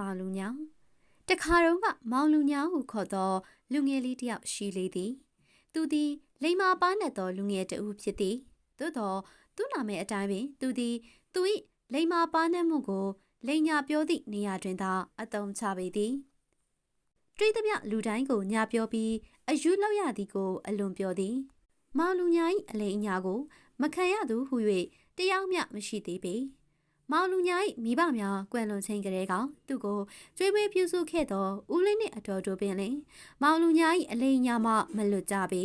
မောင်လူညာတခါတော့ကမောင်လူညာဟုခေါ်သော လူငယ်လေးတစ်ယောက်ရှိလေသည် သူသည်လိမ္မာပါနဲ့သောလူငယ်တဦးဖြစ်သည်သို့သောသူနာမည်အတိုင်းပင် သူသည်သူ၏လိမ္မာပါနဲ့မှုကိုလိန်ညာပြောသည့်နေရာတွင်သာအသုံးချပေသည်တွေ့သည်မြလူတိုင်းကိုညာပြောပြီးအယူလောက်ရသည်ကို အလွန်ပြောသည်မောင်လူညာ၏အလိန်အညာကို မခံရသူဟု၍တယောက်မျှမရှိသေးပေ မောင်လူညာ၏မိဘများကွယ်လွန်ခြင်းကလေးကသူ့ကိုကြွေးပွေးပြုစုခဲ့သောဦးလေးနှင့်အတော်တို့ပင်လင်မောင်လူညာ၏အလိန်ညာမှမလွတ်ကြပေ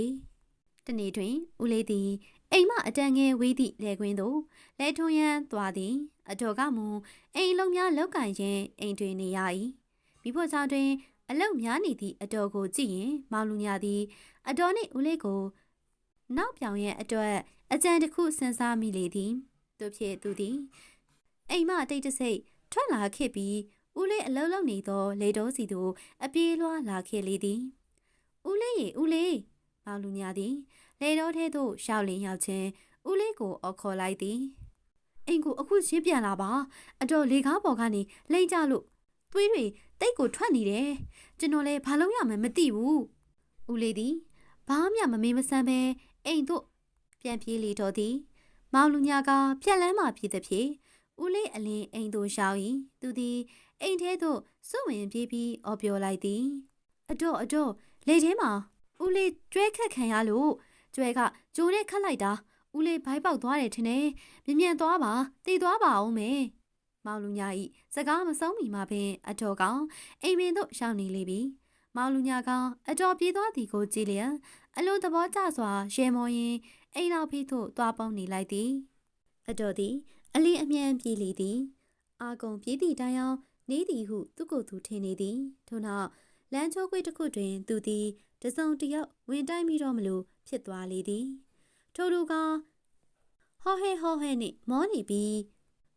တနေ့တွင်ဦးလေးသည်အိမ်မအတန်ငယ်ဝေးသည့်လေကွင်းသို့လဲထွန်ရန်သွားသည်အတော်ကမူအိမ်လုံးများလောက်ကင်ခြင်းအိမ်တွင်နေရ၏မိဖို့ကြောင့်တွင်အလုတ်များနေသည့်အတော်ကိုကြည့်ရင် မောင်လူညာသည် အတော်နှင့်ဦးလေးကို နောက်ပြောင်ရဲ့အတွက်အကြံတစ်ခုစဉ်းစားမိလေသည်သူဖြစ်သူသည် အိမ်မတိတ်တဆိတ်ထွက်လာခဲ့ပြီးဦးလေးအလုံးလုံးနေသောလေတော်စီသို့အပြေးလွှားလာခဲ့လေသည်ဦးလေးရေဦးလေးမောင်လူညာသည်လေတော်ထဲသို့ရှောက်လင်းရောက်ခြင်းဦးလေးကိုအော်ခေါ်လိုက်သည်အိမ်ကိုအခုရှင်းပြန်လာပါအတော်လေကားပေါ်ကနေလိမ့်ကြလို့သွေးတွေတိတ်ကိုထွက်နေတယ်ကျွန်တော်လည်းဘာလို့ရမှန်းမသိဘူးဦးလေးသည်ဘာမှမမေးမဆန်းပဲအိမ်သို့ပြန်ပြေးလေတော့သည်မောင်လူညာကဖြက်လန်းမှဖြစ်သည်ဖြင့် ဦးလေးအလင်းအိမ်သို့ရှောင်း၏သူသည်အိမ်ထဲသို့စွန့်ဝင်ပြေးပြီးအော်ပြောလိုက်သည်အတော့အတော့လေထဲမှာဦးလေးကျွဲခတ်ခံရလို့ကျွဲကကြိုးနဲ့ခတ်လိုက်တာဦးလေးဘိုက်ပေါက်သွားတယ်ထင်တယ်မြ мян သွားပါတည်သွားပါအောင်မယ်မောင်လူညာဤစကားမဆုံးမီမှာပင်အတော်ကောင်အိမ်ပင်သို့ရှောင်းနေလေပြီမောင်လူညာကအတော်ပြေးသွားသည်ကိုကြည့်လျက်အလွန်သဘောကျစွာရဲမောရင်အိမ်နောက်ဖေးသို့သွားပေါင်းနေလိုက်သည်အတော်သည် အလင်းအမြန်ပြေးလေသည် အာကုံပြေးသည့်တိုင်အောင်နေသည်ဟု သူကိုယ်သူထင်နေသည်ထို့နောက်လမ်းချိုးခွေတစ်ခုတွင် သူသည်တစုံတယောက်ဝင်တိုင်းပြီးတော့မလို့ဖြစ်သွားလေသည်ထို့လူကဟောဟဲဟောဟဲနှင့်မောနေပြီး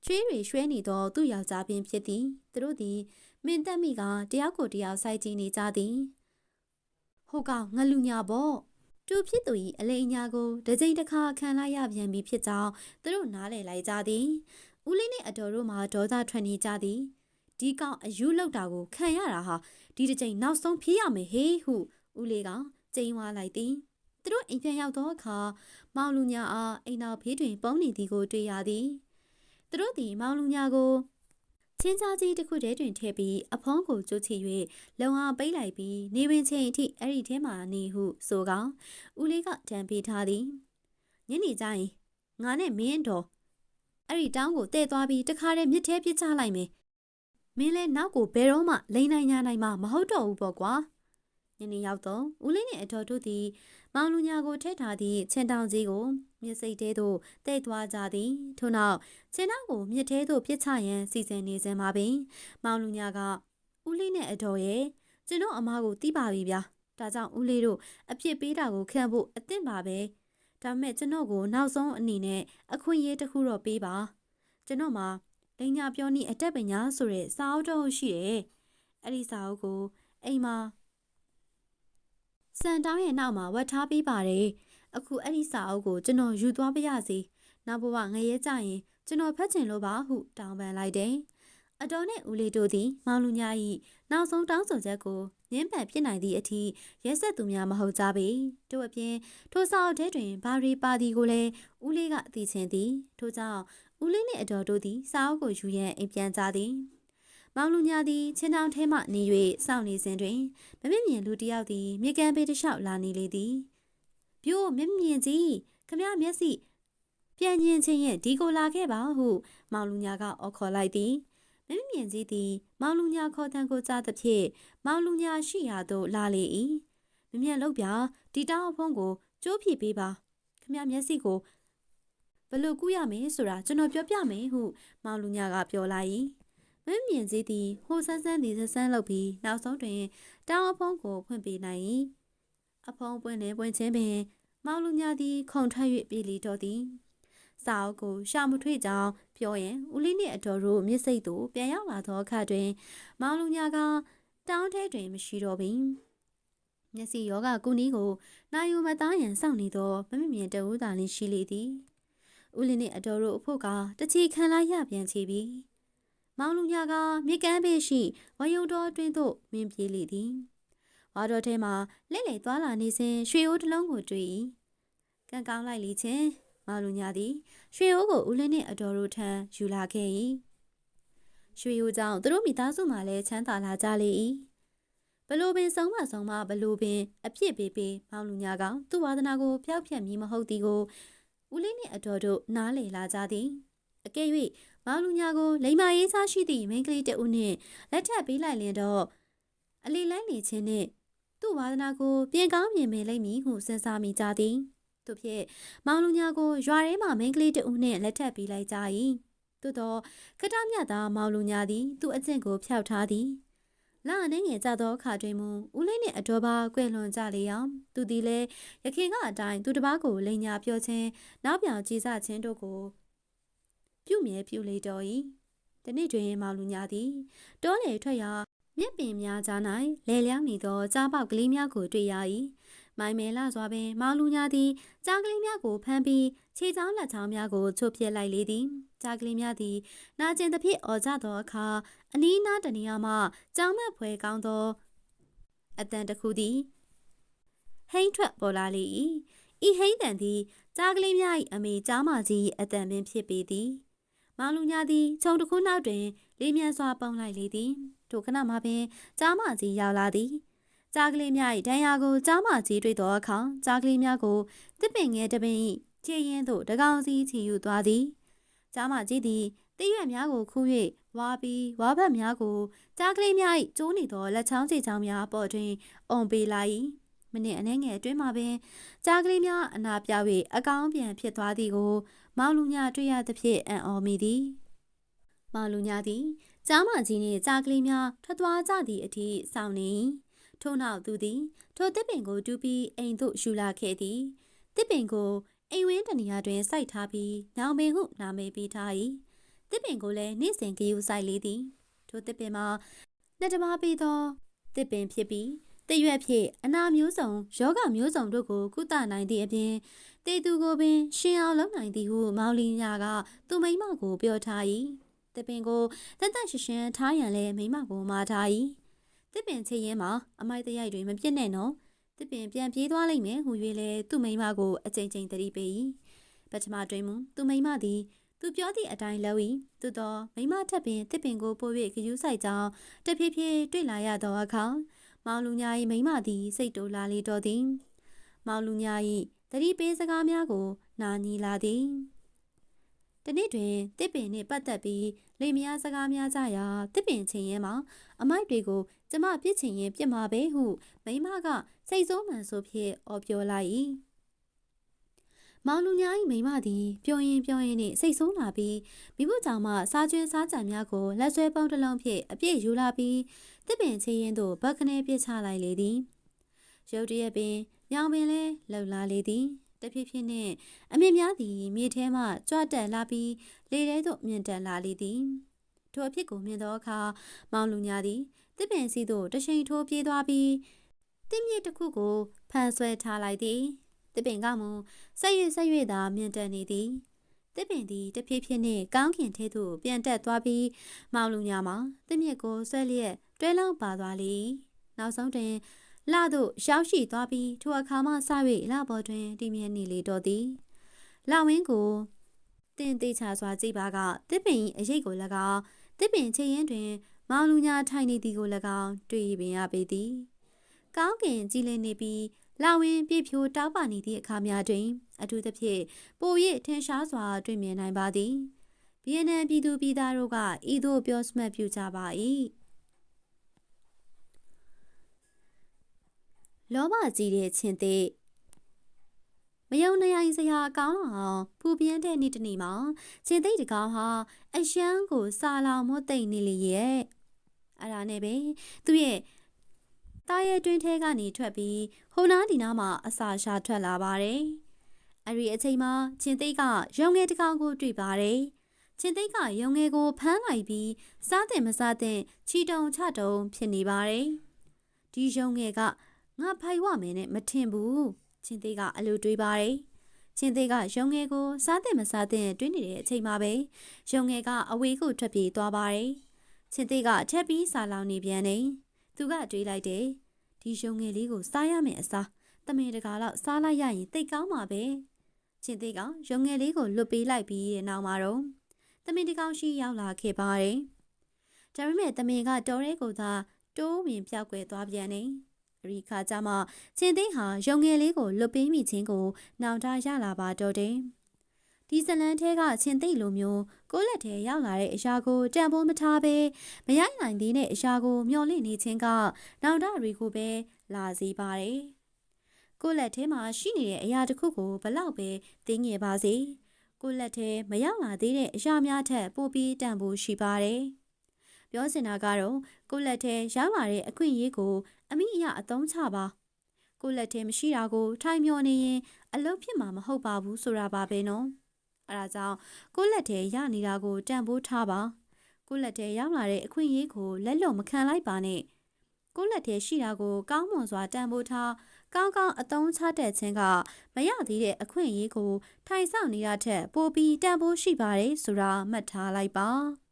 ချွေးတွေရွှဲနေသောသူ့ယောက်ျားပင်ဖြစ်သည်သူတို့သည်မင်းတက်မိကတယောက်ကိုတယောက်စိုက်ကြည့်နေကြသည်ဟုတ်ကောင်ငလူညာပေါ့ တူဖြစ်သူ၏အလိအညာကိုတကြိမ်တစ်ခါခံလိုက်ရပြန်ပြီဖြစ်ကြောင်းသူတို့နားလည်လိုက်ကြသည်ဦးလေးနှင့်အတော်တို့မှဒေါသထွက်နေကြသည်ဒီကောင်အယူလောက်တာကိုခံရတာဟာဒီတစ်ချိန်နောက်ဆုံးဖြစ်ရမယ်ဟေးဟုဦးလေးကကြိမ်ဝါလိုက်သည်သူတို့အိမ်ပြန်ရောက်သောအခါမောင်လူညာအားအိမ်နောက်ဖေးတွင် ပုံနေသည်ကိုတွေ့ရသည်သူတို့သည်မောင်လူညာကို ချင်းစားကြီးတစ်ခုတည်းတွင်ထည့်ပြီးအဖုံးကိုကျုပ်ချ၍လုံအောင်ပိတ်လိုက်ပြီးနေဝင်ချိန်အထိအဲ့ဒီထဲမှာနေဟုဆိုကောင်ဦးလေးကတံပေးထားသည်ညနေကျရင်ငါနဲ့မင်းတော်အဲ့ဒီတောင်းကိုတဲ့သွားပြီးတခါတည်းမြစ်ထဲပြစ်ချလိုက်မယ်မင်းလဲနောက်ကိုဘယ်တော့မှလိန်နိုင်ညာနိုင်မှမဟုတ်တော့ဘူးပေါ့ကွာ ညနေရောက်တော့ဦးလေးနဲ့အတော်တို့သည် မောင်လူညာကိုထည့်ထားသည့်ချင်းတောင်ကြီးကိုမြစ်စိတ်ထဲသို့တိတ်သွားကြသည်ထို့နောက်ချင်းတောင်ကိုမြစ်ထဲသို့ပြစ်ချရန်စီစဉ်နေစမှာပင် မောင်လူညာကဦးလေးနဲ့အတော်ရဲ့ကျွန်တော်အမားကိုတီးပါပြီဗျာဒါကြောင့်ဦးလေးတို့အပြစ်ပေးတာကိုခံဖို့အသင့်ပါပဲဒါမဲ့ကျွန်တော်ကိုနောက်ဆုံးအနေနဲ့အခွင့်အရေးတစ်ခုတော့ပေးပါကျွန်တော်မှာလိန်ညာပြောနည်းအတက်ပညာဆိုတဲ့စာအုပ်တော့ရှိတယ်အဲ့ဒီစာအုပ်ကိုအိမ်မှာ စံတောင်းရဲ့နောက်မှာဝတ်ထားပေးပါတယ်အခုအဲ့ဒီစာအုပ်ကိုကျွန်တော်ယူသွားပါရစေနောက်ဘဝငရဲကြရင်ကျွန်တော်ဖတ်ချင်လို့ပါဟုတောင်းပန်လိုက်တယ်အတော်နဲ့ဦးလေးတို့သည်မောင်လူညာ၏နောက်ဆုံးတောင်းဆိုချက်ကိုငင်းပန်ဖြစ်နိုင်သည့်အထိရဲဆက်သူများမဟုတ်ကြပေတို့အပြင်ထိုစာအုပ်ထဲတွင်ဘာရီပါတီကိုလည်းဦးလေးကအသိချင်းသည်ထို့ကြောင့်ဦးလေးနှင့်အတော်တို့သည်စာအုပ်ကိုယူရန်အိမ်ပြန်ကြသည် မောင်လူညာသည်ချင်းတောင်ထဲမှနေ၍စောင့်နေစဉ်တွင်မမြင့်မြင့်လူတစ်ယောက်သည်မြေကန်ပေတစ်လျှောက်လာနေလေသည်ပြို့မြင့်မြင့်ကြီးခမရမျက်စိပြန်ညင်ချင်းရဲ့ဒီကိုလာခဲ့ပါဟု မောင်လူညာကအော်ခေါ်လိုက်သည်မင်းမြင့်ကြီးသည် မောင်လူညာခေါ်တန်းကိုကြားသဖြင့်မောင်လူညာရှိရာသို့လာလေ၏မမြတ်လောက်ပြဒီတောင်းအဖုံးကိုကျိုးဖြည့်ပေးပါခမမျက်စိကိုဘလို့ကူးရမယ်ဆိုတာကျွန်တော်ပြောပြမယ်ဟု မောင်လူညာကပြောလိုက်၏ မင်းမြင့်ကြီးသည်ဟိုဆန်းဆန်းသည်ဆန်းဆန်းလုပ်ပြီးနောက်ဆုံးတွင်တောင်းအဖုံးကိုဖွင့်ပေးနိုင်၏အဖုံးပွင့်လေပွင့်ချင်းပင် မောင်လူညာသည်ခုံထပ်၍ပြေးလီတော်သည်စာအုပ်ကိုရှာမထွေကြောင်ပြောရင်ဦးလေးနှင့်အတော်တို့မြစ်စိတ်သို့ပြန်ရောက်လာသောအခါတွင် မောင်လူညာကတောင်းထဲတွင်မရှိတော့ပြီမျက်စိယောဂကုနီးကိုနိုင်ယူမသားရန်စောင့်နေသောမမမြင်တဝူးသာလင်းရှိလေသည်ဦးလင်းနှင့်အတော်တို့အဖို့ကတချီခံလိုက်ရပြန်ချီပြီ မောင်လူညာကမြေကမ်းဘေးရှိဝယုံတော်အတွင်းသို့မင်းပြေးလေသည်ဝါတော်ထဲမှလက်လေသွားလာနေစဉ်ရွှေအိုးတစ်လုံးကိုတွေ့၏ကံကောင်းလိုက်လေချင်းမောင်လူညာသည်ရွှေအိုးကိုဦးလင်းနှင့်အတော်တို့ထံယူလာခဲ့၏ရွှေအိုးကြောင့်သူတို့မိသားစုမှလည်းချမ်းသာလာကြလေ၏ဘလို့ပင်ဆုံးမဆုံးမဘလို့ပင်အဖြစ်ပေးပေးမောင်လူညာကသူ့ဝါသနာကိုဖျောက်ဖျက်မည်မဟုတ်သည်ကိုဦးလေးနှင့်အတော်တို့နားလေလာကြသည် အကယ်၍မောင်လူညာကိုလိမ္မာရေးစားရှိသည့်မိန်းကလေးတဦးနှင့်လက်ထပ်ပေးလိုက်လင်တော့အလီလိုက်နေခြင်းနှင့်သူ့ဝါသနာကိုပြင်ကောင်းပြင်မယ်လိမ့်မည်ဟုစဉ်းစားမိကြသည်သူဖြင့်မောင်လူညာကိုရွာထဲမှမိန်းကလေးတဦးနှင့်လက်ထပ်ပေးလိုက်ကြ၏သို့သောကတမြတ်သားမောင်လူညာသည် သူ့အကျင့်ကိုဖျောက်ထားသည်လာအနေငယ်ကြသောအခါတွင်မူဦးလေးနှင့်အတော်ပါကွယ်လွန်ကြလေအောင်သူသည်လည်းရခင်ကအတိုင်းသူတစ်ပါးကိုလိန်ညာပြောခြင်းနောက်ပြောင်ကြည်စခြင်းတို့ကို ပြုမြဲပြုလေတော်၏တနေ့တွင်မောင်လူညာသည်တောလေထွက်ရာမြက်ပင်များကြား၌လဲလျောင်းနေသောကြားပေါက်ကလေးများကိုတွေ့ရ၏မိုင်မဲလာစွာပင်မောင်လူညာသည်ကြားကလေးများကိုဖမ်းပြီးခြေချောင်းလက်ချောင်းများကိုချို့ပြက်လိုက်လေသည်ကြားကလေးများသည်နာကျင်သဖြင့်အော်ကြသောအခါအနီးနားတနေရာမှကြောင်မက်ဖွဲကောင်းသောအတန်တစ်ခုသည်ဟိန်းထွက်ပေါ်လာလေ၏ဤဟိန်းတန်သည်ကြားကလေးများ၏အမေကြားမကြီးအတန်ပင်ဖြစ်ပေသည် မောင်လူညာသည်ခြုံတစ်ခုနောက်တွင် လေးမြန်စွာပုံလိုက်လေသည်ထိုခဏမှပင်ကြားမကြီးရောက်လာသည်ကြားကလေးများ၏ဒဏ်ရာကိုကြားမကြီးတွေ့သောအခါကြားကလေးများကိုတစ်ပင်ငယ်တစ်ပင်၏ခြေရင်သို့တကောင်စီချီယူသွားသည်ကြားမကြီးသည်တည့်ရွက်များကိုခူး၍ဝါပြီးဝါဘတ်များကိုကြားကလေးများ၏ကျိုးနေသောလက်ချောင်းချေချောင်းများပေါ်တွင်အုံပေးလာ၏မနစ်အနှဲငယ်အတွင်းမှာပင်ကြားကလေးများအနာပြောက်၍အကောင်းပြန်ဖြစ်သွားသည်ကို မောင်လူညာတွေ့ရသဖြင့်အံ့ဩမိသည်မောင်လူညာသည်ကြားမကြီးနှင့်ကြားကလေးများထွက်သွားကြသည့်အထိစောင့်နေထို့နောက်သူသည်ထိုတစ်ပင်ကိုတူးပြီးအိမ်သို့ယူလာခဲ့သည်တစ်ပင်ကိုအိမ်ဝင်းတနေရာတွင်စိုက်ထားပြီးနောင်ပင်ဟုနာမည်ပေးထား၏တစ်ပင်ကိုလည်းနေ့စဉ်ဂယူစိုက်လေသည်ထိုတစ်ပင်မှာနှစ်တမပေးသောတစ်ပင်ဖြစ်ပြီးတရွက်ဖြင့်အနာမျိုးစုံယောဂမျိုးစုံတို့ကိုကုသနိုင်သည့်အပြင် တေသူကိုပင်ရှင်အောင်လုပ်နိုင်သည်ဟုမောင်လီညာကသူမိမကိုပြောထား၏တပင်ကိုတန်တန့်ရှရှင်ထားရန်လဲမိမကိုမာထား၏တစ်ပင်ချေရင်မှာအမိုက်တရိုက်တွေမပြစ်နဲ့နော်တစ်ပင်ပြန်ပြေးသွားလိမ့်မယ်ဟူ၍လဲသူ့မိမကိုအကြိမ်ကြိမ်တတိပေး၏ပထမတွင်မူသူမိမသည်သူပြောသည့်အတိုင်းလုပ်၏သို့သောမိမထပ်ပင်တစ်ပင်ကိုပို့၍ခယူးဆိုင်ကြောင်းတဖြည်းဖြည်းတွေ့လာရသောအခါမောင်လူညာ၏မိမသည်စိတ်တိုးလာလေတော်သည်မောင်လူညာ၏ တတိပေးစကားများကို နာညီလာသည်တနေ့တွင်တစ်ပင်နှင့်ပတ်သက်ပြီးလိမ်မယားစကားများကြရာတစ်ပင်ချင်းရဲမှာအမိုက်တွေကိုကျမပြစ်ချင်ရင်ပြစ်မှာပဲဟုမိမကစိတ်ဆိုးမှန်ဆိုဖြင့်အော်ပြောလိုက်၏မောင်လူညာ၏မိမသည်ပြောရင်ပြောရင်နှင့်စိတ်ဆိုးလာပြီးမိဖို့ကြောင့်မှစားကျွင်းစားကြံများကိုလက်ဆွဲပုံးတစ်လုံးဖြင့်အပြည့်ယူလာပြီးတစ်ပင်ချင်းရင်သို့ဘက်ခနဲပြစ်ချလိုက်လေသည် ရုတ်တရက်ပင်ညောင်ပင်လဲလှုပ်လာလေသည်တဖြည်းဖြည်းနှင့်အမြင့်များသည်မြေထဲမှကြွတက်လာပြီးလေထဲသို့မြင့်တက်လာလေသည်ထိုအဖြစ်ကိုမြင်သောအခါမောင်လူညာသည်တစ်ပင်စီသို့တရှိန်ထိုးပြေးသွားပြီးတစ်မြစ်တစ်ခုကိုဖန်ဆွဲထားလိုက်သည်တစ်ပင်ကမူဆက်ရွဆက်ရွသာမြင့်တက်နေသည်တစ်ပင်သည်တဖြည်းဖြည်းနှင့်ကောင်းကင်ထဲသို့ပြန်တက်သွားပြီးမောင်လူညာမှာတစ်မြစ်ကိုဆွဲလျက်တွဲလောင်းပါသွားလေနောက်ဆုံးတွင် လသို့ရောက်ရှိသွားပြီးထိုအခါမှစ၍လပေါ်တွင်တည်မြဲနေလေတော့သည်လဝင်းကိုတင်သေးချစွာကြည့်ပါကတစ်ပင်အရေးကို၎င်းတစ်ပင်ချရင်တွင် မောင်လူညာထိုင်နေသည်ကို၎င်းတွေ့ပင်ရပေသည်ကောင်းကင်ကြည်လင်နေပြီးလာဝင်ပြည့်ဖြိုးတောက်ပါနေသည့်အခါများတွင် အထူးသဖြင့်ပို၍ထင်ရှားစွာတွေ့မြင်နိုင်ပါသည်ဗီယက်နမ်ပြည်သူပြည်သားတို့ကဤသို့ပြောစမှတ်ပြုကြပါ၏ လောဘကြီးတဲ့ချင်းသေးမယုံနိုင်စရာကောင်းအောင်ပူပြင်းတဲ့နေ့တနေ့မှာချင်းသိတကောင်ဟာအရှမ်းကိုစာလောင်မသိမ့်နေလေရဲ့အဲ့ဒါနဲ့ပဲသူ့ရဲ့တားရဲ့တွင်းထဲကနေထွက်ပြီးဟိုနားဒီနားမှာအစာရှာထွက်လာပါတယ်အဲ့ဒီအချိန်မှာချင်းသိကရုံငယ်တကောင်ကိုတွေ့ပါတယ်ချင်းသိကရုံငယ်ကိုဖမ်းလိုက်ပြီးစားတဲ့မစားတဲ့ချီတုံချတုံဖြစ်နေပါတယ်ဒီရုံငယ်က ငါဖိုင်ဝမယ်နဲ့မထင်ဘူးချင်းသေးကအလိုတွေးပါတယ်ချင်းသေးကရုံငယ်ကိုစားတဲ့မစားတဲ့တွင်းနေတဲ့အချိန်မှာပဲရုံငယ်ကအဝေးကိုထွက်ပြေးသွားပါတယ်ချင်းသေးကအထက်ပြီးစာလောင်နေပြန်နေသူကတွေးလိုက်တယ်ဒီရုံငယ်လေးကိုစားရမယ်အစားတမင်တကာတော့စားလိုက်ရရင်တိတ်ကောင်းပါပဲချင်းသေးကရုံငယ်လေးကိုလွတ်ပေးလိုက်ပြီးတဲ့နောက်မှာတော့တမင်တကောင်ရှိရောက်လာခဲ့ပါတယ်ဒါပေမဲ့တမင်ကတော်ရဲကိုသာတိုးဝင်ပြောက်ွယ်သွားပြန်နေအ ရိခါကြမှာချင်းသိန်းဟာရုံငယ်လေးကိုလွတ်ပေးမိခြင်းကိုနောင်တရလာပါတော့တယ်ဒီဇလန်ထဲကချင်းသိန်းလိုမျိုးကိုလက်ထဲရောက်လာတဲ့အရာကိုတန်ဖိုးမထားဘဲမရိုက်နိုင်သေးတဲ့အရာကိုမျောလင့်နေခြင်းကနောင်တတွေကိုပဲလာစေပါတယ်ကိုလက်ထဲမှာရှိနေတဲ့အရာတစ်ခုကိုဘလောက်ပဲသိငယ်ပါစေကိုလက်ထဲမရောက်လာသေးတဲ့အရာများထက်ပိုပြီးတန်ဖိုးရှိပါတယ် ပြောစင်တာကတော့ကိုလက်ထဲရောက်လာတဲ့အခွင့်အရေးကို အမိအယအသုံးချပါကိုလက်ထဲမရှိတာကို ထိုင်မျောနေရင်အလုပ်ဖြစ်မှာမဟုတ်ပါဘူးဆိုတာပါပဲနော်အဲဒါကြောင့်ကိုလက်ထဲရနေတာကိုတန်ဖိုးထားပါကိုလက်ထဲရောက်လာတဲ့အခွင့်အရေးကိုလက်လွတ်မခံလိုက်ပါနဲ့ကိုလက်ထဲရှိတာကို ကောင်းမွန်စွာတန်ဖိုးထားကောင်းကောင်းအသုံးချတတ်ခြင်းကမရသေးတဲ့အခွင့်အရေးကို ထိုင်ဆောင်နေတာထက်ပိုပြီးတန်ဖိုးရှိပါတယ်ဆိုတာမှတ်ထားလိုက်ပါ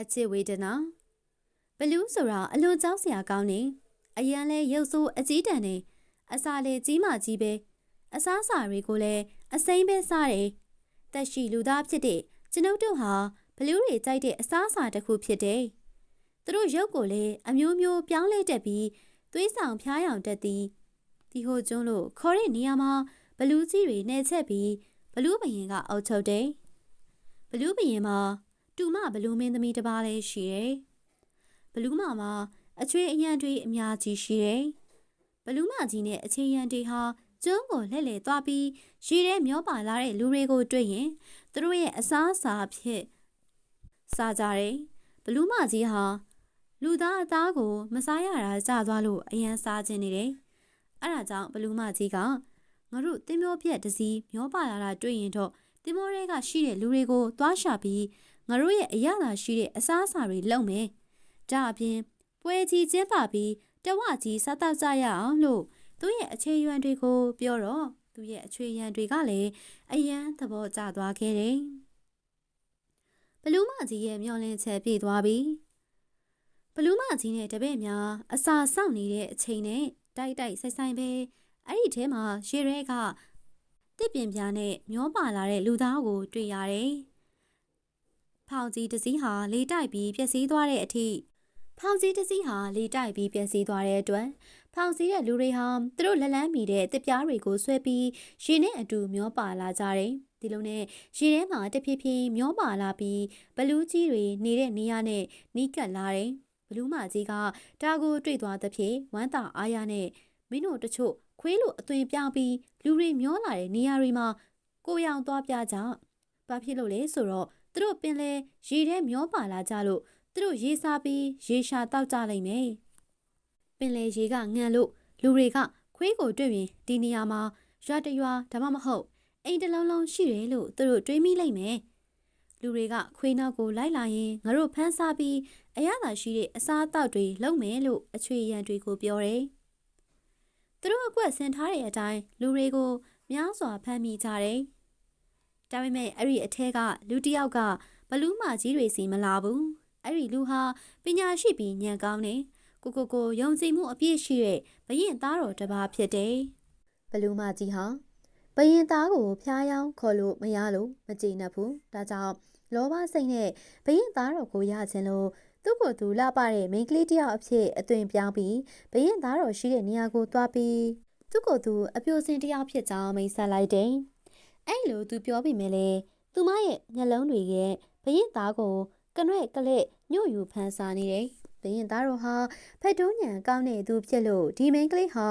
အချစ်ဝေဒနာဘလူးဆိုတာအလွန်ကြောက်စရာကောင်းနေအရန်လဲရုပ်ဆိုးအကြီးတန်းနေအစာလေကြီးမှကြီးပဲအစားအစာတွေကိုလည်းအစိမ့်ပဲစားတယ်တက်ရှိလူသားဖြစ်တဲ့ကျွန်ုပ်တို့ဟာဘလူးတွေကြိုက်တဲ့အစားအစာတစ်ခုဖြစ်တယ်သူတို့ရုပ်ကိုလည်းအမျိုးမျိုးပြောင်းလဲတတ်ပြီးသွေးဆောင်ဖျားယောင်တတ်သည်ဒီဟိုကျွန်းလို့ခေါ်တဲ့နေရာမှာဘလူးကြီးတွေနှဲချက်ပြီးဘလူးဘရင်ကအုပ်ချုပ်တယ်ဘလူးဘရင်မှာ တူမဘလူးမင်းသမီးတစ်ပါးလည်းရှိတယ်ဘလူးမမှာအချွေအရန်တွေအများကြီးရှိတယ်ဘလူးမကြီးနဲ့အခြေရန်တွေဟာကျွန်းကိုလှည့်လည်သွားပြီးရေထဲမျောပါလာတဲ့လူတွေကိုတွေ့ရင်သူတို့ရဲ့အစားအစာဖြစ်စားကြတယ်ဘလူးမကြီးဟာလူသားအသားကိုမစားရတာကြသွားလို့အရန်စားခြင်းနေတယ်အဲ့ဒါကြောင့်ဘလူးမကြီးကငါတို့တင်းမျောပြက်တစည်းမျောပါလာတာတွေ့ရင်တော့တင်းမောတွေကရှိတဲ့လူတွေကိုသွားရှာပြီး ငါတို့ရဲ့အရသာရှိတဲ့အစားအစာတွေလုပ်မယ်။ဒါအပြင်ပွဲကြီးကျင်းပပြီးတဝကြီးစားတော့ကြရအောင်လို့သူ့ရဲ့အခြေရွံတွေကိုပြောတော့သူ့ရဲ့အခြေရွံတွေကလည်းအယမ်းသဘောကျသွားခဲ့တယ်။ဘလူးမကြီးရဲ့မျောလင်းချက်ပြည့်သွားပြီ။ဘလူးမကြီးနဲ့တပည့်များအစာစောင့်နေတဲ့အချိန်နဲ့တိုက်တိုက်ဆိုင်ဆိုင်ပဲအဲ့ဒီထဲမှာရေရဲကတစ်ပင်ပြားနဲ့မျောပါလာတဲ့လူသားကိုတွေ့ရတယ်။ ဖောင်ကြီးတစည်းဟာလေတိုက်ပြီးပျက်စီးသွားတဲ့အထိဖောင်စည်းတစ်စီးဟာလေတိုက်ပြီးပျက်စီးသွားတဲ့အတွက်ဖောင်စည်းတဲ့လူတွေဟာသူတို့လက်လန်းမီတဲ့တစ်ပြားတွေကိုဆွဲပြီးရေနဲ့အတူမျောပါလာကြတယ်။ဒီလိုနဲ့ရေထဲမှာတဖြည်းဖြည်းမျောပါလာပြီးဘလူးကြီးတွေနေတဲ့နေရာနဲ့နီးကပ်လာတယ်။ဘလူးမကြီးကတာကိုတွေ့သွားသဖြင့်ဝမ်းသာအားရနဲ့မင်းတို့တချို့ခွေးလိုအသွင်ပြောင်းပြီးလူတွေမျောလာတဲ့နေရာတွေမှာကိုရောင်သွားပြကြ။ဘာဖြစ်လို့လဲဆိုတော့ သူတို့ပင်လဲရေထဲမျောပါလာကြလို့သူတို့ရေစားပြီးရေရှာတောက်ကြလိမ့်မယ်။ပင်လေရေကငံလို့လူတွေကခွေးကိုတွေ့ရင်ဒီနေရာမှာရွာတရွာဒါမှမဟုတ်အိမ်တလုံးလုံးရှိတယ်လို့သူတို့တွေးမိလိမ့်မယ်။လူတွေကခွေးနောက်ကိုလိုက်လာရင်ငါတို့ဖမ်းစားပြီးအရသာရှိတဲ့အစားအသောက်တွေလုပ်မယ်လို့အချွေရန်တွေကိုပြောတယ်။သူတို့အကွက်ဆင်ထားတဲ့အတိုင်းလူတွေကိုများစွာဖမ်းမိကြတယ်။ ဒါပေမဲ့အဲ့ဒီအထက်ကလူတစ်ယောက်ကဘလူးမကြီးတွေစီမလာဘူး။အဲ့ဒီလူဟာပညာရှိပြီးဉာဏ်ကောင်းတယ်ကိုကိုကိုယုံကြည်မှုအပြည့်ရှိတဲ့ဘရင်သားတော်တစ်ပါးဖြစ်တယ်ဘလူးမကြီးဟာဘရင်သားကိုဖျားယောင်းခေါ်လို့မရလို့မကြည်နပ်ဘူးဒါကြောင့်လောဘစိတ်နဲ့ဘရင်သားတော်ကိုရခြင်းလို့သူ့ကိုယ်သူလှပတဲ့မိန်းကလေးတယောက်အဖြစ်အသွင်ပြောင်းပြီးဘရင်သားတော်ရှိတဲ့နေရာကိုသွားပြီးသူ့ကိုယ်သူအပြိုစင်တယောက်ဖြစ်ကြောင်းမိတ်ဆက်လိုက်တယ် အဲ့လိုသူပြောပြီးမြဲလေသူမရဲ့မျက်လုံးတွေရဲ့ဘရင်သားကိုကနွဲ့ကလက်ညှို့ယူဖန်ဆာနေတယ်။ဘရင်သားတော်ဟာဖက်တုံးညံကောင်းတဲ့သူဖြစ်လို့ဒီမိန်းကလေးဟာ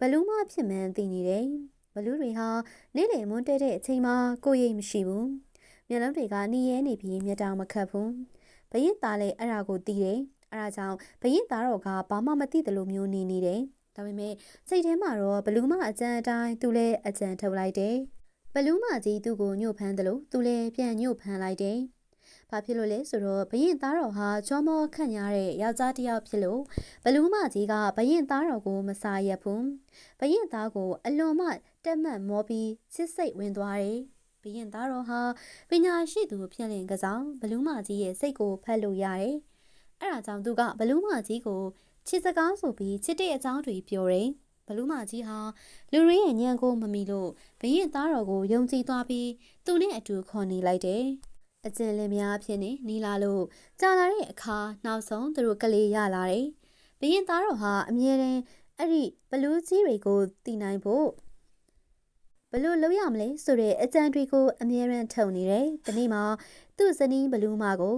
ဘလူးမဖြစ်မှန်းသိနေတယ်။ဘလူးတွေဟာနေ့လည်မွန်းတဲတဲ့အချိန်မှာကိုရိပ်မရှိဘူး။မျက်လုံးတွေကနီးရဲနေပြီးမျက်တောင်မခတ်ဘူး။ဘရင်သားလည်းအဲ့ဒါကိုသိတယ်။အဲ့ဒါကြောင့်ဘရင်သားတော်ကဘာမှမသိတယ်လို့မျိုးနေနေတယ်။ဒါပေမဲ့စိတ်ထဲမှာတော့ဘလူးမအကြံအတိုင်းသူလည်းအကြံထုတ်လိုက်တယ်။ ဘလူးမကြီးသူ့ကိုညှို့ဖမ်းတယ်လို့သူလည်းပြန်ညှို့ဖမ်းလိုက်တယ်။ဘာဖြစ်လို့လဲဆိုတော့ဘရင်သားတော်ဟာချောမောခန့်ရတဲ့ယောက်ျားတစ်ယောက်ဖြစ်လို့ဘလူးမကြီးကဘရင်သားတော်ကိုမစားရဘူးဘရင်သားကိုအလွန်မှတက်မှတ်မောပြီးချစ်စိတ်ဝင်သွားတယ်ဘရင်သားတော်ဟာပညာရှိသူဖြစ်လင်ကစားဘလူးမကြီးရဲ့စိတ်ကိုဖတ်လို့ရတယ်။အဲ့ဒါကြောင့်သူကဘလူးမကြီးကိုချစ်စကားဆိုပြီးချစ်တဲ့အကြောင်းတွေပြောတယ်။ ဘလူးမကြီးဟာလူရင်းရဲ့ညံကိုမမီလို့ဘရင်သားတော်ကိုယုံကြည်သွားပြီးသူနဲ့အတူခေါ်နေလိုက်တယ်။အကျဉ်းလင်းများဖြစ်နေနီလာလို့ကြာလာတဲ့အခါနောက်ဆုံးသူတို့ကလေးရလာတယ်။ဘရင်သားတော်ဟာအမြဲတမ်းအဲ့ဒီဘလူးကြီးတွေကိုတည်နိုင်ဖို့ဘလို့လုပ်ရမလဲဆိုတဲ့အကြံတွေကိုအမြဲတမ်းထုံနေတယ်။ဒီနေ့မှာသူ့ဇနီးဘလူးမကို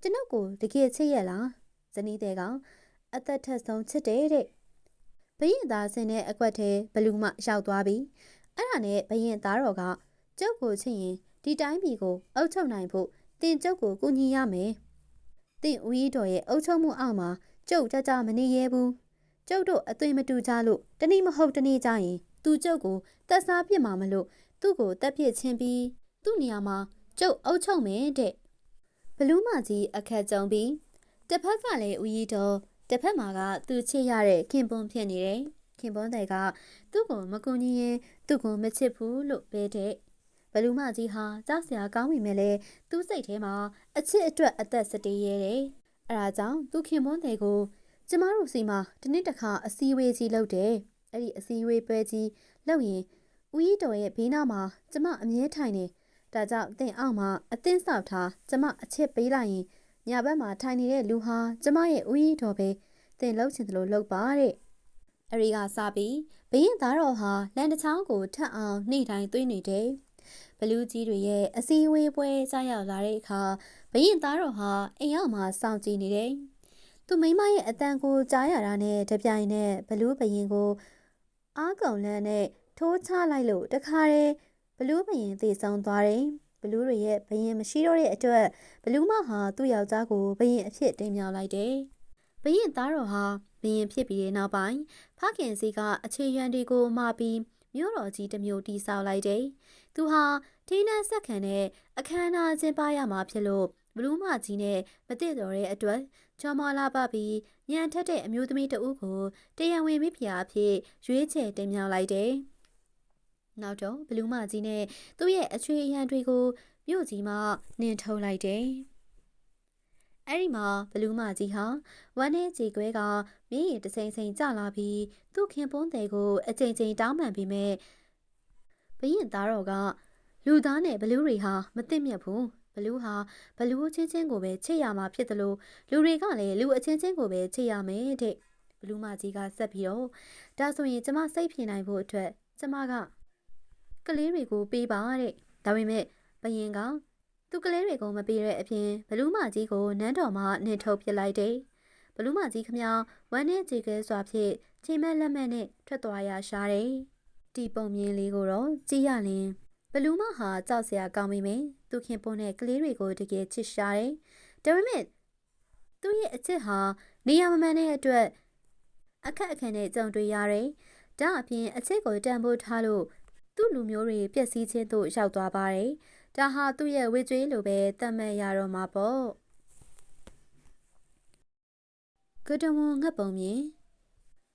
ကျွန်ုပ်ကိုတကယ်ချစ်ရလား။ဇနီးတဲ့ကအသက်ထက်ဆုံးချစ်တယ်တဲ့။ ဘရင်သားစင်တဲ့အကွက်ထဲဘလူးမရောက်သွားပြီ။အဲ့ဒါနဲ့ဘရင်သားတော်ကကျုပ်ကိုချစ်ရင်ဒီတိုင်းပြည်ကိုအုပ်ချုပ်နိုင်ဖို့တင်ကျုပ်ကိုကူညီရမယ်။တင်ဦးကြီးတော်ရဲ့အုပ်ချုပ်မှုအောက်မှာကျုပ်ကြကြမနေရဘူး။ကျုပ်တို့အသွင်မတူကြလို့တနည်းမဟုတ်တနည်းကြရင်သူကျုပ်ကိုတက်စားပြစ်မှာမလို့သူ့ကိုတက်ပြစ်ချင်းပြီးသူ့နေရာမှာကျုပ်အုပ်ချုပ်မယ်တဲ့ဘလူးမကြီးအခက်ကြုံပြီးတစ်ဖက်ကလည်းဦးရီတော် တစ်ဖက်မှာကသူချစ်ရတဲ့ခင်ပွန်းဖြစ်နေတယ်ခင်ပွန်းတဲ့ကသူ့ကိုမကူညီရင်သူ့ကိုမချစ်ဘူးလို့ပဲတဲ့ဘလူးမကြီးဟာကြောက်စရာကောင်းပြီမဲ့လေသူ့စိတ်ထဲမှာအချစ်အတွက်အသက်စတေးရဲတယ်အဲဒါကြောင့်သူခင်ပွန်းတဲ့ကိုကျမတို့စီမှာဒီနေ့တစ်ခါအစည်းအဝေးကြီးလုပ်တယ်အဲ့ဒီအစည်းအဝေးပွဲကြီးလုပ်ရင်ဦးကြီးတော်ရဲ့ဘေးနားမှာကျမအမြဲထိုင်နေဒါကြောင့်အတင်အောက်မှာအသင်းဆောက်ထားကျမအချစ်ပေးလိုက်ရင် ညာဘက်မှာထိုင်နေတဲ့လူဟာကျမရဲ့ဦးကြီးတော်ပဲတင်လှုပ်ချင်တယ်လို့လှုပ်ပါတဲ့အရီကစပြီးဘရင်သားတော်ဟာလန်တချောင်းကိုထပ်အောင်နှိမ့်တိုင်းသွင်းနေတယ်ဘလူးကြီးတွေရဲ့အစည်းအဝေးပွဲကြားရောက်လာတဲ့အခါဘရင်သားတော်ဟာအိမ်အောင်မှာစောင့်ကြည့်နေတယ်သူမိမရဲ့အတန်ကိုကြားရတာနဲ့တပြိုင်နက်ဘလူးဘရင်ကိုအားကုန်လန်းနဲ့ထိုးချလိုက်လို့တခါတည်းဘလူးဘရင်သေဆုံးသွားတယ် ဘလူးတွေရဲ့ဘရင်မရှိတော့တဲ့အတွက်ဘလူးမဟာသူ့ယောက်ျားကိုဘရင်အဖြစ်တင်မြှောက်လိုက်တယ်ဘရင်သားတော်ဟာဘရင်ဖြစ်ပြီးတဲ့နောက်ပိုင်းဖခင်စီကအခြေရန်တွေကိုမှာပြီးမြို့တော်ကြီးတစ်မျိုးတီဆောက်လိုက်တယ်။သူဟာထိန်းနှန်းဆက်ခံတဲ့အခမ်းအနားကျင်းပရမှာဖြစ်လို့ဘလူးမကြီးနဲ့မတည့်တော်တဲ့အတွက်ချော်မလာပပြီးညံထက်တဲ့အမျိုးသမီးတဦးကိုတရားဝင်မိဖုရားအဖြစ်ရွေးချယ်တင်မြှောက်လိုက်တယ်။ နောက်တော့ဘလူးမကြီးနဲ့သူ့ရဲ့အချွေအရန်တွေကိုမြို့ကြီးမှာနင်းထုတ်လိုက်တယ်။အဲ့ဒီမှာဘလူးမကြီးဟာဝမ်းနဲ့ကြေကွဲကမင်းရတစိမ့်စိမ့်ကြလာပြီးသူ့ခင်ပွန်းတဲ့ကိုအချိန်ချင်းတောင်းပန်ပြီးမဲ့ဘရင်သားတော်ကလူသားနဲ့ဘလူးတွေဟာမသိမြတ်ဘူးဘလူးဟာဘလူးချင်းချင်းကိုပဲချစ်ရမှာဖြစ်တယ်လို့လူတွေကလည်းလူအချင်းချင်းကိုပဲချစ်ရမယ်တဲ့ဘလူးမကြီးကဆက်ပြီးတော့ဒါဆိုရင်ကျမစိတ်ဖြေနိုင်ဖို့အတွက်ကျမက ကလေးတွေကိုပေးပါတဲ့ဒါပေမဲ့ဘယင်ကသူကလေးတွေကိုမပေးတဲ့အပြင်ဘလူးမကြီးကိုနန်းတော်မှာနှင်ထုတ်ပစ်လိုက်တယ်ဘလူးမကြီးခမဝမ်းနဲ့ကြေကဲစွာဖြင့်ချိန်မက်လက်မက်နဲ့ထွက်သွားရရှာတယ်ဒီပုံမြင်လေးကိုတော့ကြည့်ရလင်ဘလူးမဟာကြောက်စရာကောင်းမိမယ်သူခင်ပွန်းတဲ့ကလေးတွေကိုတကယ်ချစ်ရှာတယ်ဒါပေမဲ့သူ့ရဲ့အချစ်ဟာနေရာမမှန်တဲ့အတွက်အခက်အခဲနဲ့ကြုံတွေ့ရတယ်ဒါအပြင်အချစ်ကိုတန်ဖိုးထားလို့ သူ့လူမျိုးတွေပျက်စီးခြင်းသို့ရောက်သွားပါတယ်ဒါဟာသူ့ရဲ့ဝေကျွေးလိုပဲတတ်မှတ်ရတော့မှာပေါ့ကဒမွန်ငတ်ပုံမြင်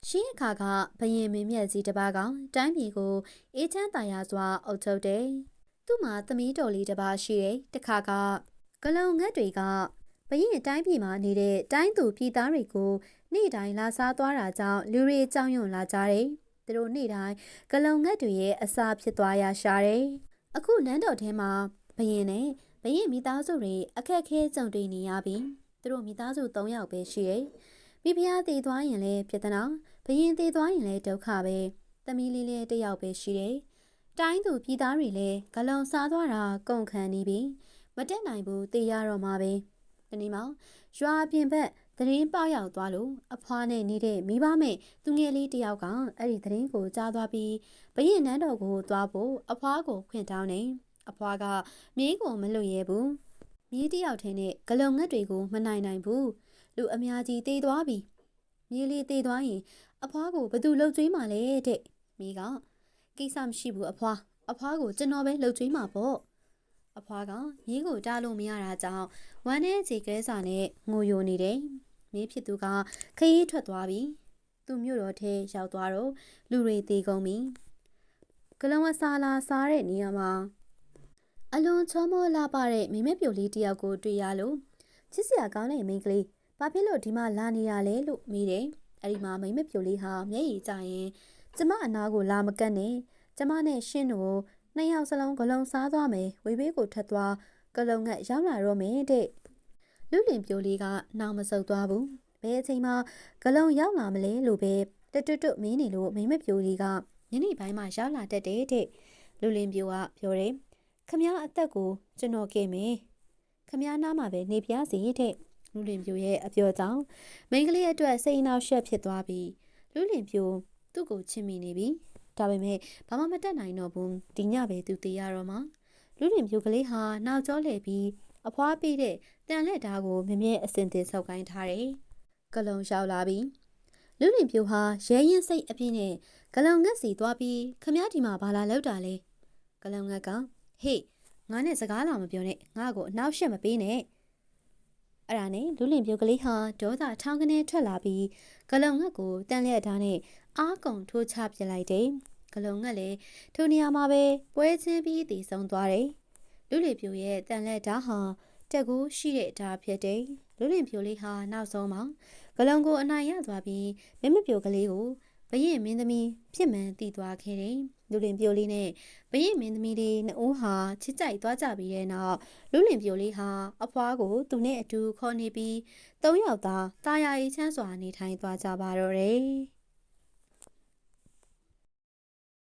ရှင်းအခါကဘယင်မင်းမြတ်ကြီးတစ်ပါးကတိုင်းပြည်ကိုအေးချမ်းသာယာစွာအုပ်ချုပ်တယ်။သူ့မှာသမီးတော်လေးတစ်ပါးရှိတယ်။တခါကဂလုံငတ်တွေကဘရင်တိုင်းပြည်မှာနေတဲ့တိုင်းသူပြည်သားတွေကိုနေ့တိုင်းလာစားသွားတာကြောင့်လူတွေကြောက်ရွံ့လာကြတယ်။ သူတို့နေ့တိုင်းဂလုံငတ်တွေရဲ့အစာဖြစ်သွားရရှာတယ်။အခုနန်းတော်ထဲမှာဘရင်နဲ့ဘရင်မိသားစုတွေအခက်ခဲကြုံတွေ့နေရပြီ။သူတို့မိသားစု၃ယောက်ပဲရှိတယ်။မိဖုရားတည်သွားရင်လည်းပြဿနာဘယင်တည်သွားရင်လည်းဒုက္ခပဲသမီးလေးလေးတယောက်ပဲရှိတယ်တိုင်းသူပြည်သားတွေလည်းဂလုံစားသွားတာကုန်ခံနေပြီမတက်နိုင်ဘူးတည်ရတော့မှာပဲဒီနေ့မှရွာပြင်ဘက် သတင်းပေါရောက်သွားလို့အဖွားနဲ့နေတဲ့မိဘမဲ့သူငယ်လေးတယောက်ကအဲ့ဒီသတင်းကိုကြားသွားပြီးဘရင်နန်းတော်ကိုသွားဖို့အဖွားကိုခွင့်တောင်းနေအဖွားကမြေးကိုမလွတ်ရဲဘူးမြေးတယောက်ထင်းနဲ့ဂလုံငတ်တွေကိုမနိုင်နိုင်ဘူးလူအများကြီးတေးသွားပြီမြေးလေးတေးသွားရင် အဖွားကိုဘသူလှုပ်ကြွေးမှလဲတဲ့မိကကိစ္စမရှိဘူးအဖွားအဖွားကိုကျွန်တော်ပဲလှုပ်ကြွေးမှာပေါ့အဖွားကမြေးကိုတားလို့မရတာကြောင့်ဝမ်းနဲ့ခြေကဲစာနဲ့ငိုယိုနေတယ် မြေးဖြစ်သူကခရီးထွက်သွားပြီသူမြို့တော်ထဲရောက်သွားတော့လူတွေတေကုန်ပြီကလန်ဝစာလာစားတဲ့နေရာမှာအလွန်ချောမောလာပတဲ့မိမက်ပြိုလေးတယောက်ကိုတွေ့ရလို့ချစ်စရာကောင်းတဲ့မိန်းကလေးဘာဖြစ်လို့ဒီမှာလာနေရလဲလို့မေးတယ်အဲ့ဒီမှာမိမက်ပြိုလေးဟာမျက်ရည်ကျရင်ကျမအနာကိုလာမကတ်နဲ့ကျမနဲ့ရှင်းတို့နှစ်ယောက်စလုံးဂလုံးစားသွားမယ်ဝေဘေးကိုထပ်သွားကလုံငတ်ရောက်လာတော့မယ်တဲ့ လူလင်ပြိုလေးကနောင်မဆုပ်သွားဘူးဘယ်အချိန်မှဂလုံးရောက်လာမလဲလို့ပဲတွတ်တွတ်တွတ်မင်းနေလို့မိမပြိုလေးကညနေပိုင်းမှရောက်လာတတ်တယ်တဲ့လူလင်ပြိုကပြောတယ်ခမ ्या အသက်ကိုကျွန်တော်ကဲမယ်ခမ ्या နားမှာပဲနေပြစီတဲ့လူလင်ပြိုရဲ့အပြောကြောင့်မိန်းကလေးအတွက်စိတ်အနှောက်ယှက်ဖြစ်သွားပြီးလူလင်ပြိုသူ့ကိုချစ်မိနေပြီဒါပေမဲ့ဘာမှမတတ်နိုင်တော့ဘူးဒီညပဲသူတေးရတော့မှာလူလင်ပြိုကလေးဟာနောက်ကျောလှည့်ပြီး အဖွားပေးတဲ့တန်လက်ဓာတ်ကိုမြဲမြဲအစင်တင်ဆောက်ကိုင်းထားတယ်ကလုံလျှောက်လာပြီးလူလင်ပြိုဟာရဲရင်စိတ်အပြင်းနဲ့ဂလုံငက်စီသွားပြီးခမည်းဒီမှာဘာလာလောက်တာလဲဂလုံငက်ကဟေ့ငါနဲ့စကားလာမပြောနဲ့ငါ့ကိုအနောက်ရှက်မပေးနဲ့အဲ့ဒါနဲ့လူလင်ပြိုကလေးဟာဒေါသထောင်းကနေထွက်လာပြီးဂလုံငက်ကိုတန်လက်ဓာတ်နဲ့အားကုန်ထိုးချပြလိုက်တယ်ဂလုံငက်လည်းထိုနေရာမှာပဲပွဲချင်းပြီးတည်ဆုံးသွားတယ် လူလင်ပြိုရဲ့တန်လက်ဓာတ်ဟာတက်ကူးရှိတဲ့ဓာတ်ဖြစ်တယ်လူလင်ပြိုလေးဟာနောက်ဆုံးမှာဂလုံကိုအနိုင်ရသွားပြီးမင်းမပြိုကလေးကိုဘရင်မင်းသမီးဖြစ်မှန်တည်သွားခဲ့တယ်။လူလင်ပြိုလေးနဲ့ဘရင်မင်းသမီးလေးနှစ်ဦးဟာချစ်ကြိုက်သွားကြပြီးတဲ့နောက်လူလင်ပြိုလေးဟာအဖွားကိုသူနဲ့အတူခေါ်နေပြီးသုံးယောက်သာတာယာရေးချမ်းစွာနေထိုင်သွားကြပါတော့တယ်။